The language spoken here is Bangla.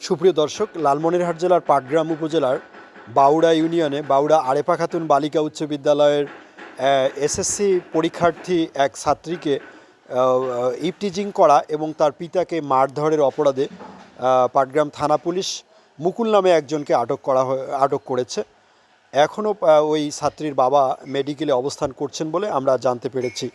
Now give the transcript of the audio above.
সুপ্রিয় দর্শক, লালমনিরহাট জেলার পাটগ্রাম উপজেলার বাউড়া ইউনিয়নে বাউড়া আরেপা খাতুন বালিকা উচ্চ বিদ্যালয়ের এসএসসি পরীক্ষার্থী এক ছাত্রীকে ইপটিজিং করা এবং তার পিতাকে মারধরের অপরাধে পাটগ্রাম থানা পুলিশ মুকুল নামে একজনকে আটক করা হয়- আটক করেছে। এখনও ওই ছাত্রীর বাবা মেডিকেলে অবস্থান করছেন বলে আমরা জানতে পেরেছি।